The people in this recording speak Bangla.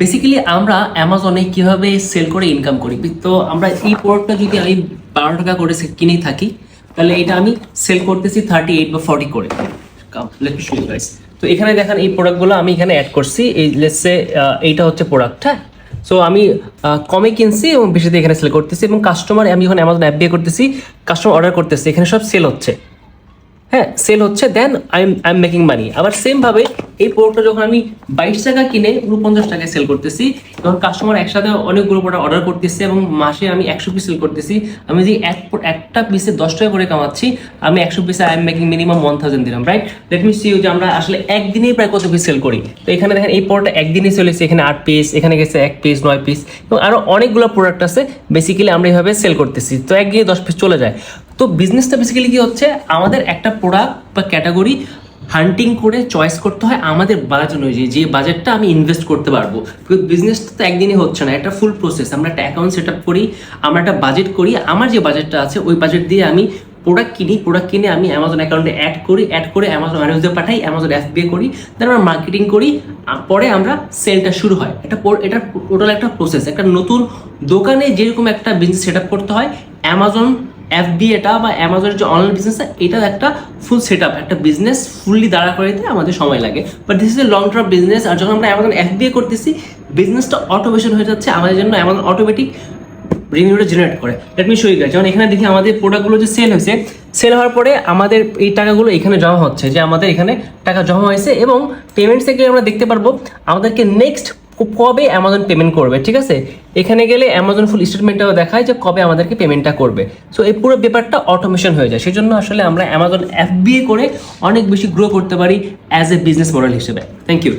বেসিক্যালি আমরা অ্যামাজনে কীভাবে সেল করে ইনকাম করি? তো আমরা এই প্রোডাক্টটা যদি আমি বারো টাকা করে কিনে থাকি, তাহলে এটা আমি সেল করতেছি থার্টি এইট বা ফর্টি করে। তো এখানে দেখেন এই প্রোডাক্টগুলো আমি এখানে অ্যাড করছি। এই লেটসে এইটা হচ্ছে প্রোডাক্ট হ্যাঁ? সো আমি কমে কিনছি এবং বেশিতে এখানে সেল করতেছি এবং কাস্টমার আমি যখন অ্যামাজন অ্যাপ দিয়ে করতেছি কাস্টমার অর্ডার করতেছি। এখানে সব সেল হচ্ছে। হ্যাঁ সেল হচ্ছে then I am I am making money আবার সেম ভাবে এই প্রোডাক্টটা যখন আমি বাইশ টাকা কিনে উনপঞ্চাশ টাকায় সেল করতেছি, তখন কাস্টমার একসাথে অনেকগুলো প্রোডাক্ট অর্ডার করতেছে এবং মাসে আমি একশো পিস সেল করতেছি। আমি যদি এক একটা পিসে দশ টাকা করে কামাচ্ছি, আমি একশো পিসে I am making minimum one thousand দিলাম রাইট লেট মি সি যে আমরা আসলে একদিনেই প্রায় কত পিস সেল করি। তো এখানে দেখেন এই প্রোডাক্টটা একদিনে চলেছে এখানে আট পিস এখানে গেছে এক পিস নয় পিস এবং আরও অনেকগুলো প্রোডাক্ট আছে। বেসিক্যালি আমরা এইভাবে সেল করতেছি, তো একদিনে দশ পিস চলে যায়। তো বিজনেসটা বেসিক্যালি কি হচ্ছে? আমাদের একটা প্রোডাক্ট বা ক্যাটাগরি হান্টিং করে চয়েস করতে হয় আমাদের বাজেট অনুযায়ী, যে বাজেটটা আমি ইনভেস্ট করতে পারব। বিজনেসটা তো একদিনই হচ্ছে না, এটা ফুল প্রসেস আমরা একটা অ্যাকাউন্ট সেট আপ করি, আমরা একটা বাজেট করি, আমার যে বাজেটটা আছে, ওই বাজেট দিয়ে আমি প্রোডাক্ট কিনি প্রোডাক্ট কিনে আমি অ্যামাজন অ্যাকাউন্টে অ্যাড করি অ্যাড করে অ্যামাজন ম্যানেজে পাঠাই অ্যামাজন অ্যাপ এফ করি দেন আমরা মার্কেটিং করি পরে আমরা সেলটা শুরু হয়। এটা এটা টোটাল একটা প্রসেস একটা নতুন দোকানে যেরকম একটা বিজনেস সেট আপ করতে হয় অ্যামাজন এফবি এটা বা অ্যামাজনের যে অনলাইন বিজনেস এটা একটা ফুল সেট আপ একটা বিজনেস ফুললি দাঁড়া করে দিতে আমাদের সময় লাগে। But this is a long term business আর যখন আমরা অ্যামাজন এফবিএ করতেছি বিজনেসটা অটোমেশন হয়ে যাচ্ছে, আমাদের জন্য অ্যামাজন অটোমেটিক রেভিনিউটা জেনারেট করে। লেট মি ইউ যেমন এখানে দেখি আমাদের প্রোডাক্টগুলো যে সেল হয়েছে সেল হওয়ার পরে আমাদের এই টাকাগুলো এখানে জমা হচ্ছে, যে আমাদের এখানে টাকা জমা হয়েছে এবং পেমেন্টস থেকে আমরা দেখতে পারব, আমাদেরকে নেক্সট কবে অ্যামাজন পেমেন্ট করবে, ঠিক আছে? এখানে গেলে অ্যামাজন ফুল স্টেটমেন্টটাও দেখায় যে কবে আমাদেরকে পেমেন্টটা করবে। সো এই পুরো ব্যাপারটা অটোমেশন হয়ে যায়। সেজন্য আসলে আমরা অ্যামাজন এফবিএ করে অনেক বেশি গ্রো করতে পারি অ্যাজ এ বিজনেস মডেল হিসেবে। Thank you